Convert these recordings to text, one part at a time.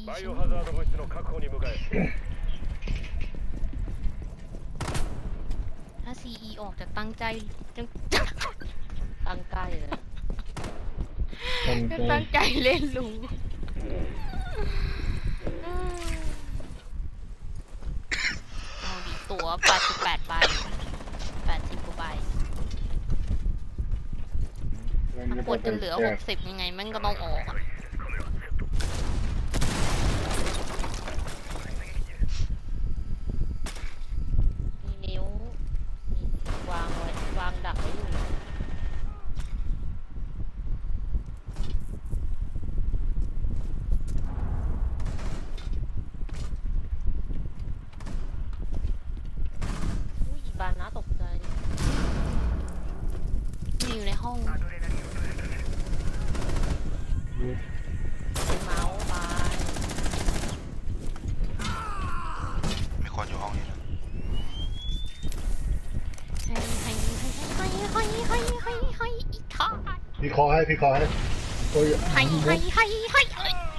CE バイ ฉั オ น ハザード物質の確保に向かえ ถ้า CE ออกจะตั้งใจจะ ตั้งใกล้เลย ตั้ง จะ ใจ ตั้งใจเล่นลุงเอาดิตัว88ใบ80กว่าใบถ้ากดจนเหลือ 60 ยังไงมันก็ต้องออกอะ ขอให้พี่ขอให้โอ้ยให้ให้ให้ให้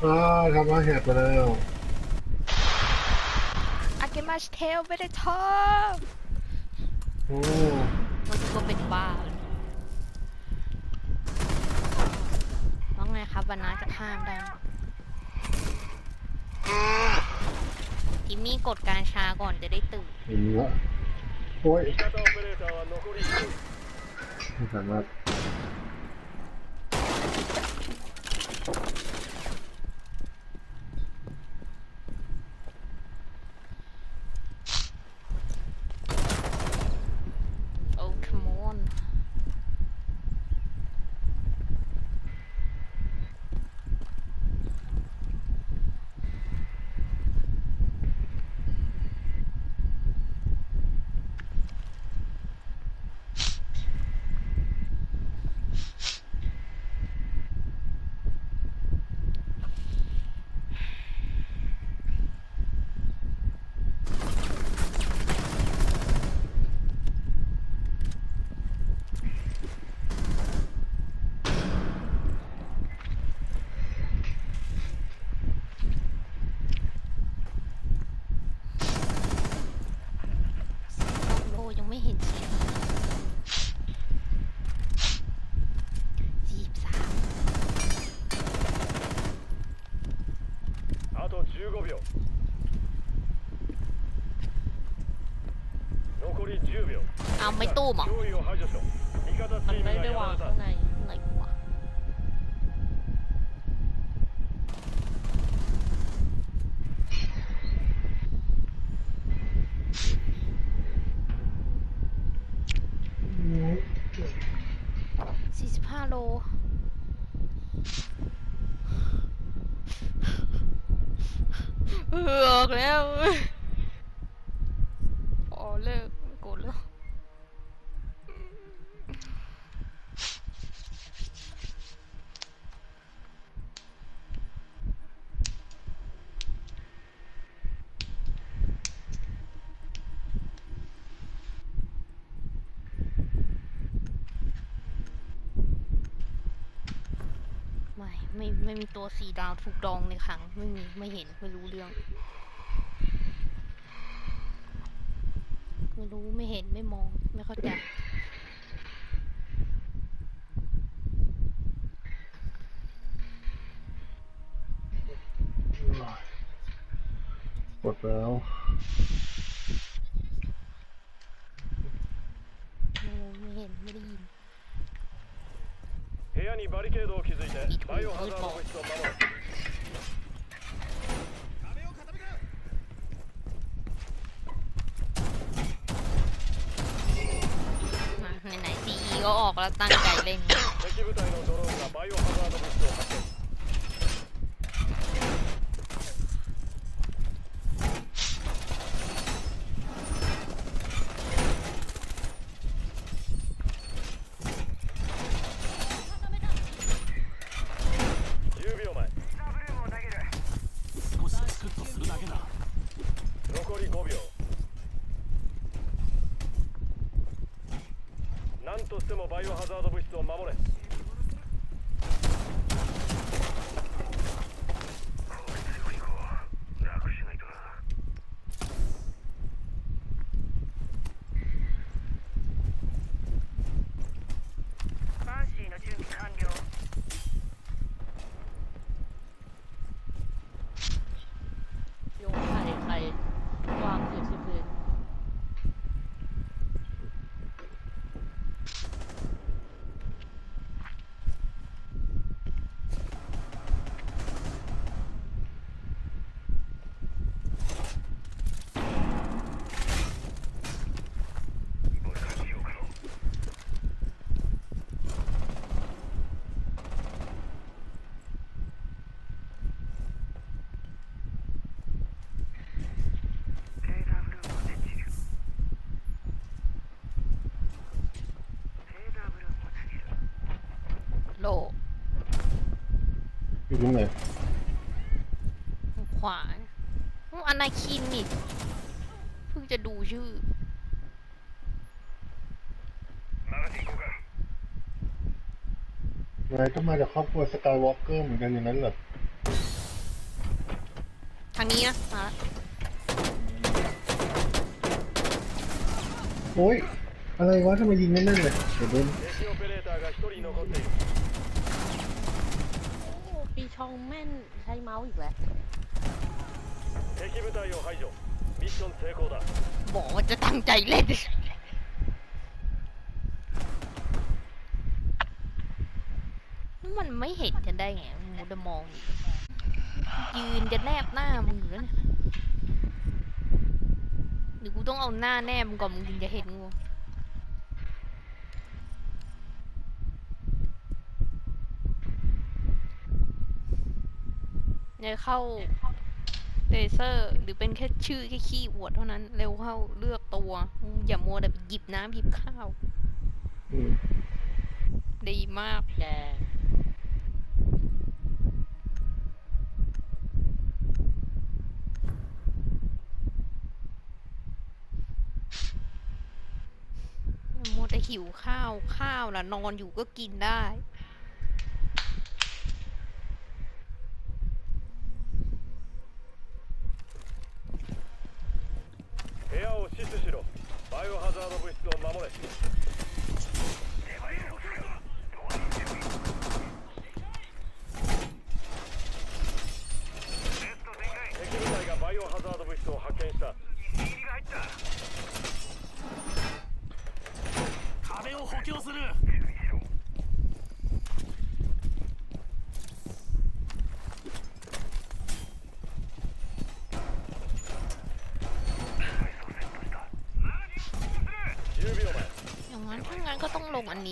อ่าทำมาเหกไปแล้วอาเกมาชเทลไม่ได้ทอมโอ้มันก็เป็นบ้าว่าไงครับวันน้าจะห้ามได้ทิมมี่กดการช้าก่อนจะได้ตื่นโอ้ยไม่สามารถ もう。 ไม่ตู้มหรอมันไม่ได้วางข้างในไหนวะสี่สิบห้าโลเออกแล้ว ไม่ไม่ม่มีตัวสีดาวถูกดองในขังไม่มีไม่เห็นไม่รู้เรื่อง ไม่รู้ไม่เห็นไม่มองไม่เข้าใจกดแล้ว Biohazard ってもバイオハザード物質を守れ。 ตรงไหนขวาอู้อนาคินนี่เพิ่งจะดูชื่อนายก็มาจากครอบครัวสกายวอล์กเกอร์เหมือนกันอย่างนั้นเหรอทางนี้นะมาละโอ้ย อะไรวะทำไมยิงไม่นั่นเลยเดี๋ยวโดน ชองแม่นใช้เมาส์อีกแล้ว 敵部隊を排除ミッション成功だ บอกว่าจะตั้งใจเล่น มันไม่เห็นจะได้ไงมูจะมองอยู่ยืนจะแนบหน้ามึงอยู่แล้วเนี่ยหรือกูต้องเอาหน้าแนบมึงก่อนมึงถึงจะเห็นกู เนี่ยเข้าเลเซอร์ หรือเป็นแค่ชื่อแค่ขี้อวดเท่านั้น เร็วเข้าเลือกตัวมึงอย่ามัวแต่ไปหยิบน้ำหยิบข้าวอืมดีมาก แกมัวแต่หิวข้าวข้าวน่ะ นอนอยู่ก็กินได้ を守れ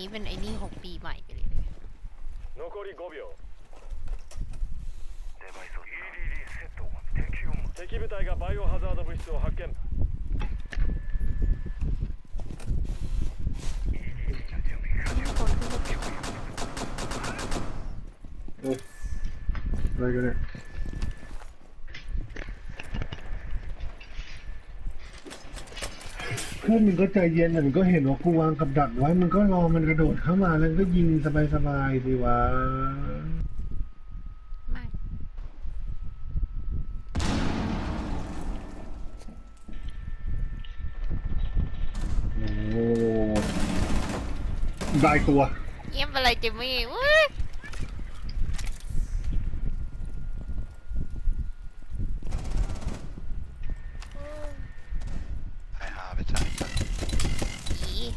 นนี้เป็นไอ้นี่ของปีใหม่ไปเลย 残り5秒敵部隊がバイオハザード物質を発見 เอ้ยอะไรกันเ นี่ยเพื่อนมึงก็ใจเย็นหน่อยมึงก็เห็นว่ากูวางกับดักไว้มึงก็รอมันกระโดดเข้ามาแล้วก็ยิงสบายๆสิวะไม่โอ้ได้ตัว เยี่ยมอะไรเจมี่เว้ย ให้หาไปจ่าย อี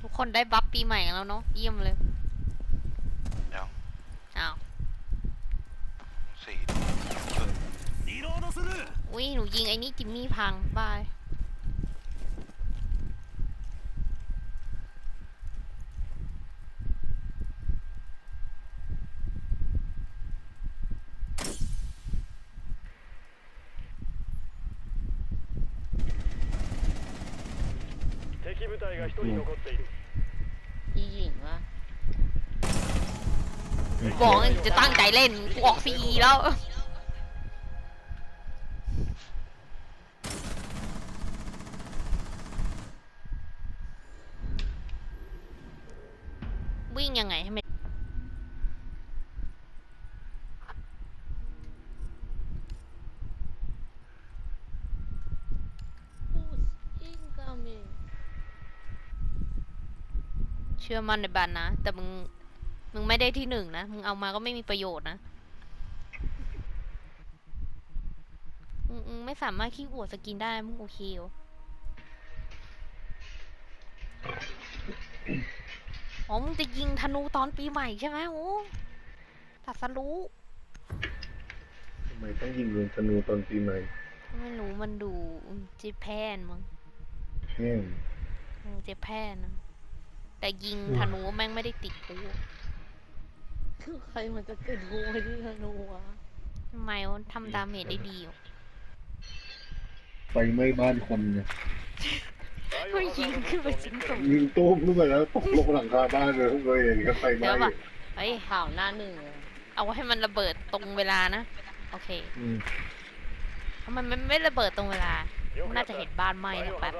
ทุกคน ได้บัฟปีใหม่แล้วเนาะเยี่ยมเลยเดี๋อ้าวสี่อุ้ยหนูยิงไอ้นี่จิมมี่พังบาย ใจเล่นกูออกซีแล้ววิ่งยังไงให้มันพูดอินกามิงเชื่อมั่นในบันนะ แต่มึง มึงไม่ได้ที่หนึ่งนะ มึงเอามาก็ไม่มีประโยชน์นะ มึงมึงไม่สามารถขี้อวดสกินได้ มึงโอเคเหรออ๋อ มึงจะยิงธนูตอนปีใหม่ใช่ไหมโอ้ตัดสรู้ทำไมต้องยิงเรือนธนูตอนปีใหม่ไม่รู้มันดูเจแพนมั้งแห้ง เออเจแพนนะแต่ยิงธนูแม่งไม่ได้ติดกู คือใครมันจะติดหูไปที่ธนูวะทำไมมัทำดาเมจได้ดีไฟไหม้บ้านคนเนี่ยมัยิงขึ้นไปชิ้นสูงยิงตุ้มขึ้นไปแล้วตกลงหลังคาบ้านเลยเห็นก็ไฟไหม้เดี๋ยวแบบเฮ้ยข่าวหน้าหนึ่งเอาให้มันระเบิดตรงเวลานะ โอเคทำไมมันไม่ระเบิดตรงเวลา น่าจะเห็นบ้านไหม้แล้วแป๊บ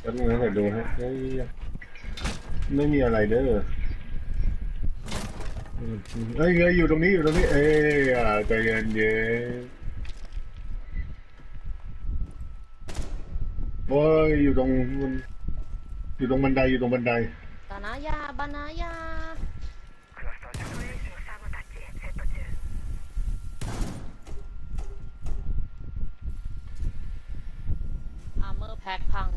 แล้วมึงให้ดูฮะเฮ้ยไม่มีอะไรเด้ออืมเอ้ยเอ้ยอยู่ตรงนี้อยู่ตรงนี้ เอ้ยอ่าใจเย็นเย็นโอ้ยอยู่ตรงอยู่ตรงบันไดอยู่ตรงบันได บานายาบานายาอาร์เมอร์ แพ็คพัง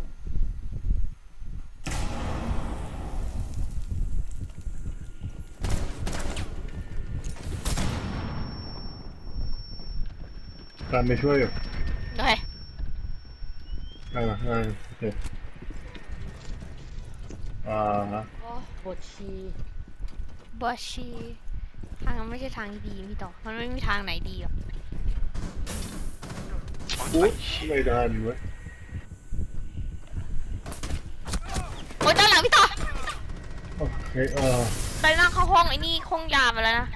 ตามไปช่วยอยู่โอเคอ่าอ่าโอเคอ่าโอ้บทชีบอชีทางนั้นไม่ใช่ทางที่ดีพี่ต่อ มันไม่มีทางไหนดีหรอก อุ๊ยไม่ดันเว้ย โอ๊ยด้านหลังพี่ต่อ โอเคเออ ไปนั่งเข้าห้องไอ้นี่ห้องยาไปแล้วนะ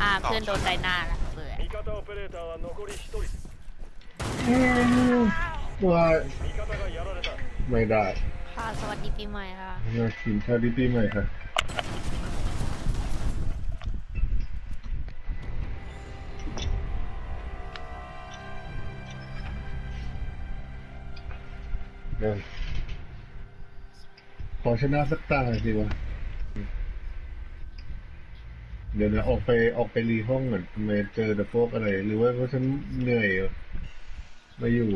อ่า เพื่อนโดนไดหน้าแล้วเบื่อ 味方オペレーターは残り1人 อืมว่า 味方がやられた ไม่ได้ ค่ะ สวัสดีปีใหม่ค่ะ นาสินชาดิปีใหม่ค่ะ เดี๋ยวขอชนะสักตาสิวะ เดี๋ยวนะ ออกไปออกไปรีห้องก่อนทำไมเจอแต่พวกอะไร หรือว่าเพราะฉันเหนื่อยเหรอมาอยู่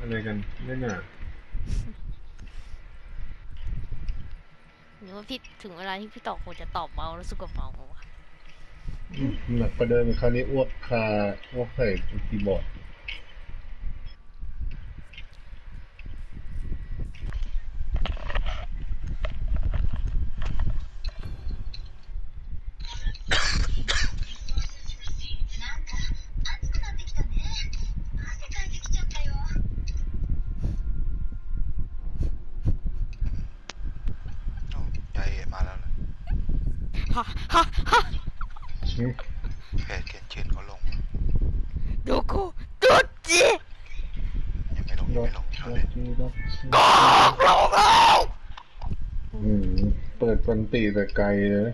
อะไรกันไม่น่าหรือว่าพี่ถึงเวลาที่พี่ต่อคงจะตอบเมาแล้วสุกกับเมาวะอืมหนักประเดิมคราวนี้อ้วกคาอ้วกใส่คีย์บอร์ด โอ้ยายเอ๋มาแล้วเลย ฮะฮะฮะ อืม เพจเกนชินเขาลง ดูกูดูจี ยังไม่ลงยังไม่ลงช่วยเลย กอกลงแล้ว อืม สันติแต่ไกลเลย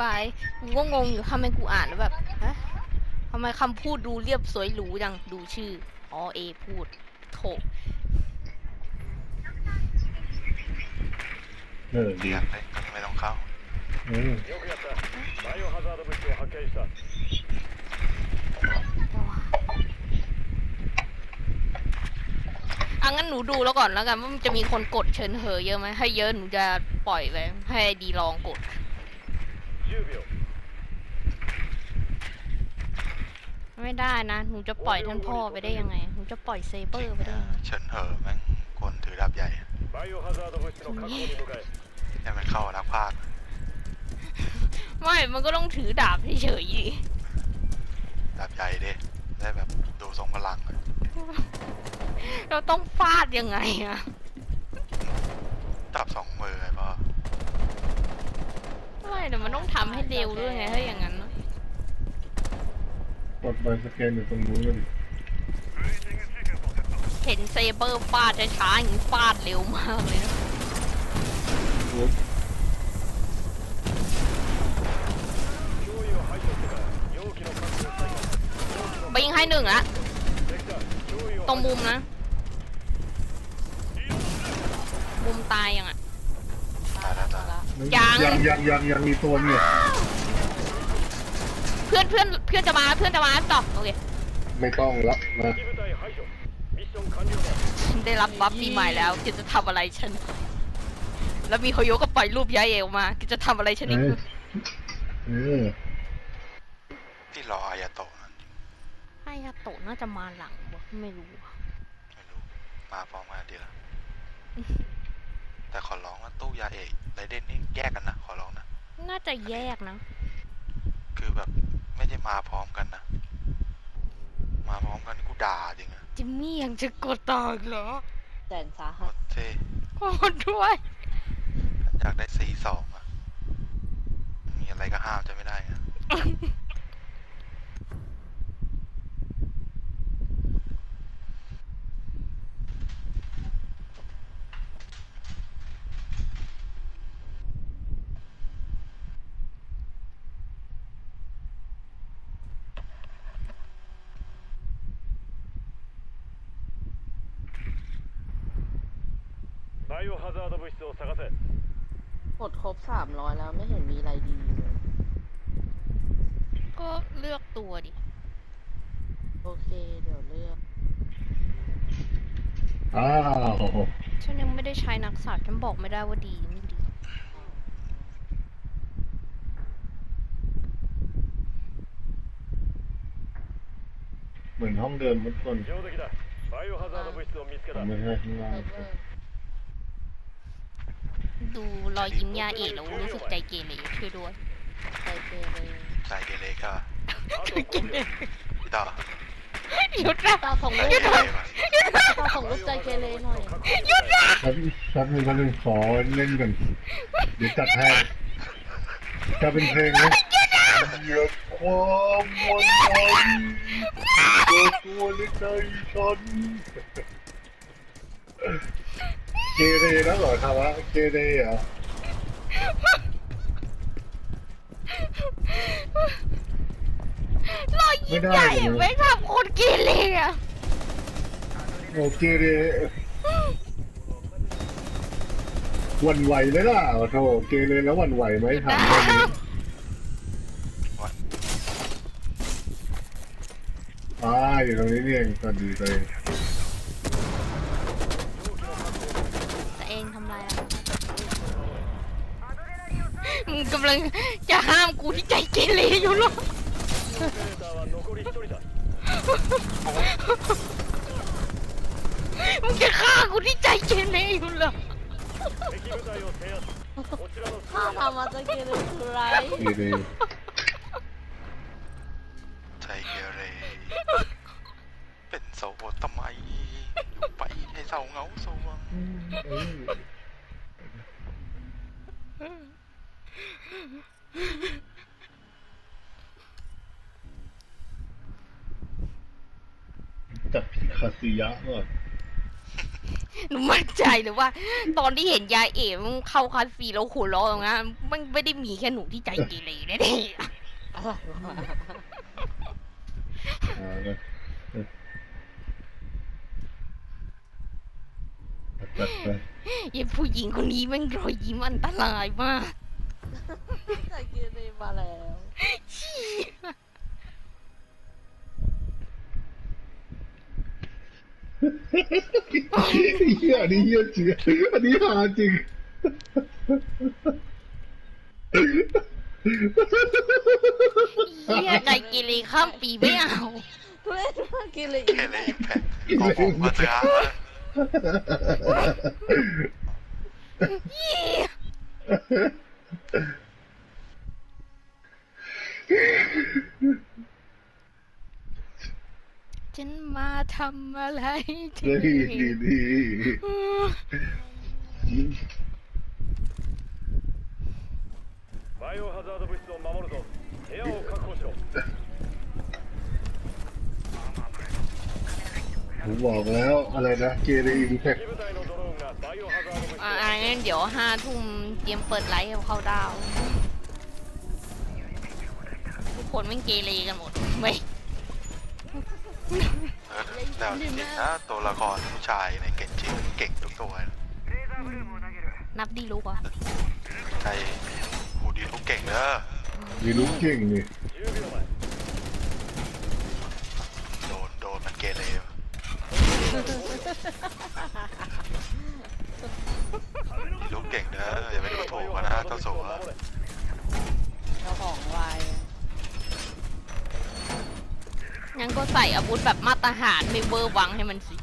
บายกูก็งงอยู่ทำไมกูอ่านแล้วแบบฮะทำไมคำพูดดูเรียบสวยหรูจังดูชื่ออ๋อเอพูดโถเออดี เรียนไไม่ต้องเข้า อืม よくやったバイオハザード物質を発見した อ่ะงั้นหนูดูแล้วก่อนแล้วกันว่ามันจะมีคนกดเชิญเหอเยอะไหมให้เยอะหนูจะปล่อยไปให้ดีลองกด 10秒 ไม่ได้นะ หนูจะปล่อยท่านพ่อไปได้ยังไง หนูจะปล่อยเซเบอร์ไปได้ยังไง เฉินเหอะแม่งคนถือดาบใหญ่ バイオハザード物質の確保に向かえ ให้มันเข้านักพากย์ไม่ มันก็ต้องถือดาบเฉยๆดิดาบใหญ่ดิได้แบบดูทรงพลังอะเราต้องฟาดยังไงอะดาบสองมือไงพ่อไม่แต่มันต้องทำให้เร็วด้วยไงถ้าอย่างนั้นอะกดไปสแกนอยู่ตรงนู้นเลยเห็นเซเบอร์ฟาดช้าๆอย่างนี้ฟาดเร็วมากเลยนะ ไปยิงให้หนึ่งละตรงมุมนะ มุมตายยังอะยังยังยังยังยังมีตัวเนี่ยเพื่อนเพื่อนเพื่อนจะมาเพื่อนจะมาต่อโอเคไม่ต้องละนะได้รับบัฟปีใหม่แล้วจะทำอะไรฉัน แล้วมีโฮโยก็ปล่อยรูปย้ายเอวมาแกจะทำอะไรฉันอีกเออเออพี่รออายาโตะนั่นไอ้ยาโตะน่าจะมาหลังวะไม่รู้อะไม่รู้มาพร้อมกันดีละแต่ขอร้องว่าตู้ยาเอกไรเดนนี่แยกกันนะขอร้องนะน่าจะแยกนะ คือแบบไม่ได้มาพร้อมกันนะ มาพร้อมกันกูด่าจริงอะจิมมี่ยังจะกดต่ออีกเหรอแสนสาโคหัสตรเท่กดด้วย อยากได้ซีสองอะมีอะไรก็ห้ามจะไม่ได้อะ ไม่ได้ใช้นักสัตว์ฉันบอกไม่ได้ว่าดีหรือไม่ดี เหมือนห้องเดิมเมื่อก่อน 上出来だバイオハザード物質を見つけた ไม่ใช่ข้างล่าง เลิกเลิก ดูรอยยิ้มยาเอกแล้วรู้สึกใจเกเรช่วยด้วย ใจเกเร ใจเกเรก็ あと5秒 พี่ต่อ หยุดนะ ตาส่ง ใจ รูป เก ห เร น่อ ะ ยมาตาส่งรูปใจเกเรหน่อยหยุดนะครับครับหนึ่งครับหนึ่งขอเล่นกันเดี๋ยวจัดให้จะเป็นเพลงนะเหยียบความวันนั้นเจอตัวในใจฉันเกเรนะเหรอทาวะเกเรเหรอรอยยิ้มยาเอกไม่ทำคนเกเรอะ โอเกเรหวันไหวไหมล่ะโธ่เกเรแล้ววันไหวไหมถามตรงนี้อ่าอยู่ตรงนี้นี่เองสวัสดีตัวเองแต่เองทำไรอะมึงกำลังจะห้ามกูที่ใจเกเรอยู่หรอ มึงจะฆ่ากูที่ใจเกเรอยู่เหรอ 敵部隊を制圧こちらの ถ้าทำมาใจเกเรคืออะไร เกเร ใจเกเร เป็นโสดทำไม อยู่ไปให้เศร้าเหงาสวง จับคาซิยะว่ะ หนูมั่นใจเลยว่า ตอนที่เห็นยายเอ๋มเข้าคัสซีแล้วหัวเราะตรงนั้นมันไม่ได้มีแค่หนูที่ใจเกเรแน่ๆอะอะไรวะอ่าก็จัดไปยายผู้หญิงคนนี้แม่งรอยยิ้มอันตรายมากใจเกเรมาแล้ว เฮียอันนี้เฮียจริงอันนี้หาจริงเฮียใจเกเรข้ามปีไม่เอาทุเรศมากเกเรเกเรอีกแผ่นของผมก็จะเหี้ย ฉันมาทำอะไรที่นี่バイオハザード物質を守るぞ部屋を確保しろผมบอกแล้วอะไรนะเกเรอิมเพคอ่างั้เดี๋ยวห้าทุ่มเตรียมเปิดไลฟ์เข้าดาว ทุกคนไม่เกเรกันหมดไม่ แล้วจริงๆนะตัวละครผู้ชายในเกนจิเก่งทุกตัวนับดีลุกเหรอใช่บูดีลูกเก่งเด้อมีลูกเก่งนี่โดนโดนมันเกเรมีลูกเก่งเด้ออย่าไปดูถูกันนะเจ้าสัวเจ้าของวาย งั้นก็ใส่อาวุธแบบมาตรฐานไม่เวอร์วังให้มันสิ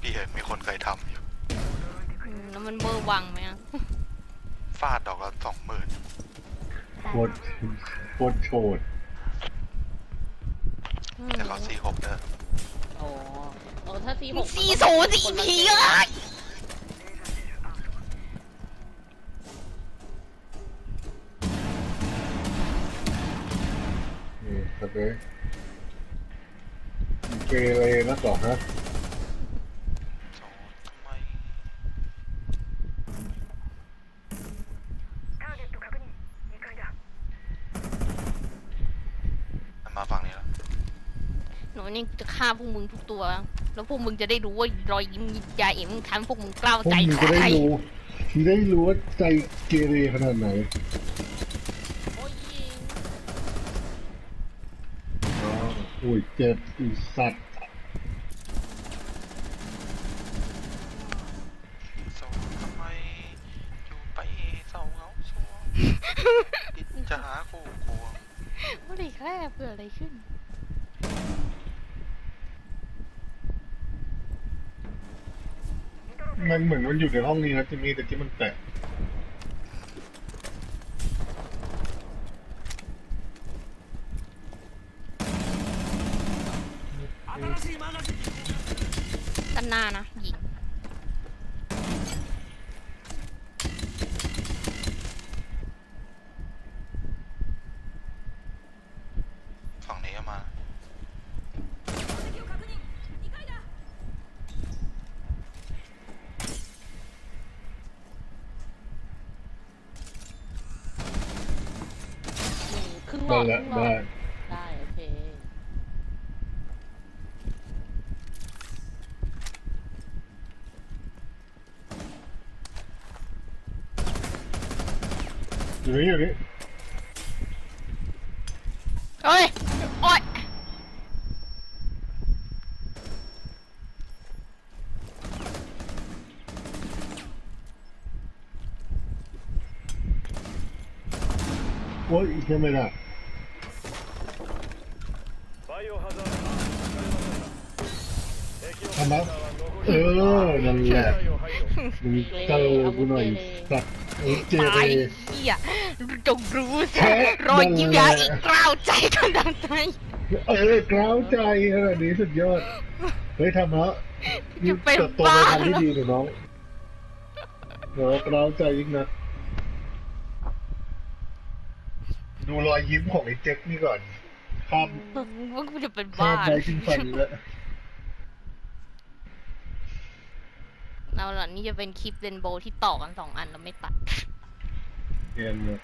พี่เห็นมีคนเคยทำอยู่อืมแล้วมันเวอร์วังไหมอะฟาดดอกละสองหมื่นโคตรโคตรโฉดอืมแต่เขาสี่หกเด้อโอ้โอ้ถ้าซีหมึงกซีโซสีผีเลย นี่ครับเลยเกเรนักหรอฮะโซทำไมมันมาฝั่งนี้แล้วหนูนี่จะฆ่าพวกมึงทุกตัว แล้วพวกมึงจะได้รู้ว่ารอยยิ้มยิบยาเอ็มทำให้พวกมึงกล้าวพวกใจมึงใคจะได้รรู้ที่ได้รู้ว่าใจเกเรขนาดไหน โอ้ยยิง อ๋อ อุ้ยเจ็บอีสัตว์โซทำไมอยู่ไปเศร้าเหงาโซคิดจะหาคู่ควงว่าอะไรแค่เกิดอะไรขึ้น มันเหมือนมันอยู่ในห้องนี้นะจิมมี่แต่ที่มันแตก นหน้านะยิงฝั่งนี้ก็มาอืมครึ่งหลได้อดคแล้วรึ่งหลอได้ดได้โอเค อยู่นี่อยู่นี่เฮ้ยโอ๊ย เออ นั่นแหละมึงเจอกูหน่อยสัตเจตยเหี้ยจงรู้สิรอยยิ้มยาอีกกล้าวใจกันดังใจเออกล้าวใจขนาดนี้สุดยอด เฮ้ยทำแล้วจะไเติบโตในที่ดีหนูน้องเดี๋กล้าวใจอีกนะดูรอยยิ้มของไอ้เจ๊กนี่ก่อนข้ามมึงจะเป็นบ้ามไปทิ้งฟันแล้ว เราล่ะนี่จะเป็นคลิปเรนโบว์ที่ต่อกันสองอันเราไม่ตัด เรียนเนี่